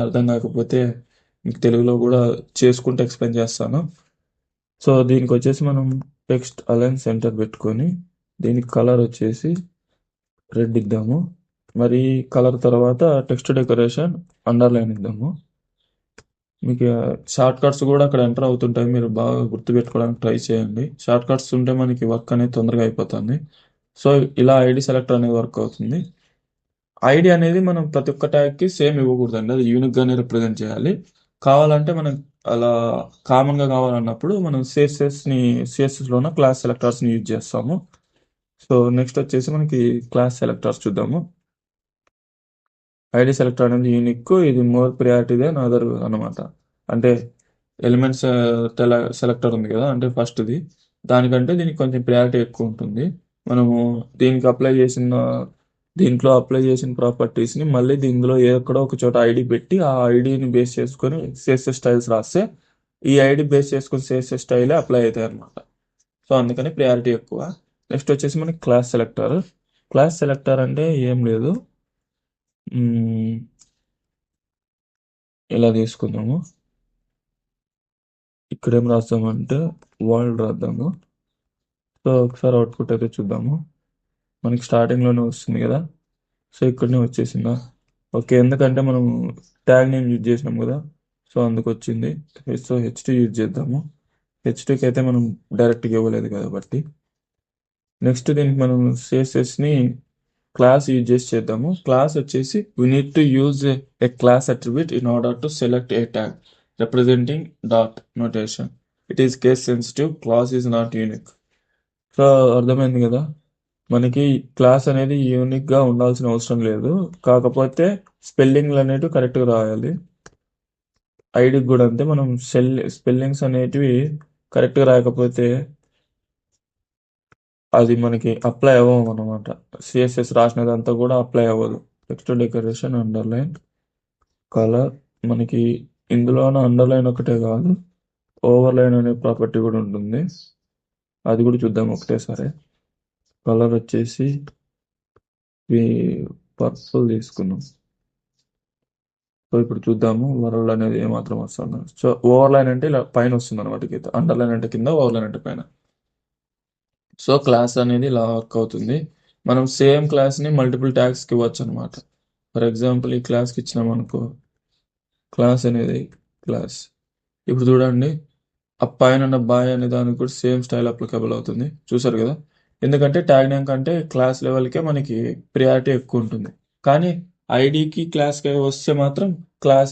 అర్థం కాకపోతే మీకు తెలుగులో కూడా చేసుకుంటూ ఎక్స్ప్లెయిన్ చేస్తాను. సో దీనికి వచ్చేసి మనం టెక్స్ట్ అలైన్ సెంటర్ పెట్టుకొని దీనికి కలర్ వచ్చేసి రెడ్ ఇద్దాము. మరి కలర్ తర్వాత టెక్స్ట్ డెకరేషన్ అండర్లైన్ ఇద్దాము. మీకు షార్ట్ కట్స్ కూడా అక్కడ ఎంటర్ అవుతుంటాయి. మీరు బాగా గుర్తుపెట్టుకోవడానికి ట్రై చేయండి. షార్ట్ కట్స్ ఉంటే మనకి వర్క్ అనేది తొందరగా అయిపోతుంది. సో ఇలా ఐడి సెలెక్టర్ అనేది వర్క్ అవుతుంది. ఐడి అనేది మనం ప్రతి ఒక్క ట్యాగ్కి సేమ్ ఇవ్వకూడదండి. అది యూనిక్గానే రిప్రజెంట్ చేయాలి. కావాలంటే మనం అలా కామన్గా కావాలన్నప్పుడు మనం సిఎస్ఎస్ని సిఎస్ఎస్లోన క్లాస్ సెలెక్టర్స్ని యూజ్ చేస్తాము. సో నెక్స్ట్ వచ్చేసి మనకి క్లాస్ సెలెక్టర్స్ చూద్దాము. ఐడి సెలెక్టర్ అనేది యూనిక్ ఇది మోర్ ప్రియారిటీ దెన్ అదర్ అనమాట అంటే ఎలిమెంట్స్ సెలెక్టర్ uh, ఉంది కదా అంటే ఫస్ట్ది దానికంటే దీనికి కొంచెం ప్రియారిటీ ఎక్కువ ఉంటుంది. మనము దీనికి అప్లై చేసిన దీంట్లో అప్లై చేసిన ప్రాపర్టీస్ని మళ్ళీ దీనిలో ఎక్కడో ఒక చోట ఐడి పెట్టి ఆ ఐడిని బేస్ చేసుకొని సిఎస్ఎస్ స్టైల్స్ రాస్తే ఈ ఐడి బేస్ చేసుకొని సిఎస్ఎస్ స్టైలే అప్లై అవుతాయి అనమాట సో అందుకని ప్రియారిటీ ఎక్కువ. నెక్స్ట్ వచ్చేసి మనకి క్లాస్ సెలెక్టర్ క్లాస్ సెలెక్టర్ అంటే ఏం లేదు. ఇలా తీసుకుందాము. ఇక్కడ ఏం రాస్తామంటే వరల్డ్ రాద్దాము. సో ఒకసారి అవుట్పుట్ అయితే చూద్దాము. మనకి స్టార్టింగ్లోనే వస్తుంది కదా? సో ఇక్కడనే వచ్చేసిందా? ఓకే ఎందుకంటే మనం ట్యాగ్ నేమ్ యూజ్ చేసినాం కదా? సో అందుకు వచ్చింది. సో హెచ్టీ యూజ్ చేద్దాము. హెచ్టీకి అయితే మనం డైరెక్ట్గా ఇవ్వలేదు కాబట్టి నెక్స్ట్ దీనికి మనం సిఎస్ఎస్ని క్లాస్ యూజ్ చేసి చేద్దాము. క్లాస్ వచ్చేసి we need to use a class attribute in order to select a tag representing dot notation it is case sensitive class is not unique so అర్థమైంది కదా? మనకి క్లాస్ అనేది యూనిక్గా ఉండాల్సిన అవసరం లేదు. కాకపోతే స్పెల్లింగ్లు అనేటివి కరెక్ట్గా రాయాలి. ఐడికి కూడా అంతే. మనం సెల్ స్పెల్లింగ్స్ అనేటివి కరెక్ట్గా రాయకపోతే అది మనకి అప్లై అవ్వము అనమాట సిఎస్ఎస్ రాసినదంతా కూడా అప్లై అవ్వదు. టెక్స్ట్ డెకరేషన్ అండర్లైన్ కలర్ మనకి ఇందులోన అండర్లైన్ ఒకటే కాదు. ఓవర్లైన్ అనే ప్రాపర్టీ కూడా ఉంటుంది. అది కూడా చూద్దాం ఒకటేసారి. కలర్ వచ్చేసి పర్పుల్ తీసుకున్నాం. సో ఇప్పుడు చూద్దాము వరల్డ్ అనేది ఏమాత్రం వస్తుంది. సో ఓవర్లైన్ అంటే ఇలా పైన వస్తుంది అనమాట కింద అండర్లైన్ అంటే కింద ఓవర్లైన్ అంటే పైన. సో క్లాస్ అనేది ఇలా వర్క్ అవుతుంది. మనం సేమ్ క్లాస్ని మల్టిపుల్ ట్యాగ్స్కి ఇవ్వచ్చు అనమాట ఫర్ ఎగ్జాంపుల్ ఈ క్లాస్కి ఇచ్చినాం అనుకో. క్లాస్ అనేది క్లాస్. ఇప్పుడు చూడండి ఆ పైన ఉన్న బాయ్ అనే దానికి కూడా సేమ్ స్టైల్ అప్లికబుల్ అవుతుంది. చూసారు కదా? ఎందుకంటే ట్యాగ్ నేమ్ కంటే క్లాస్ లెవెల్కే మనకి ప్రియారిటీ ఎక్కువ ఉంటుంది. కానీ ఐడికి క్లాస్కి వస్తే మాత్రం క్లాస్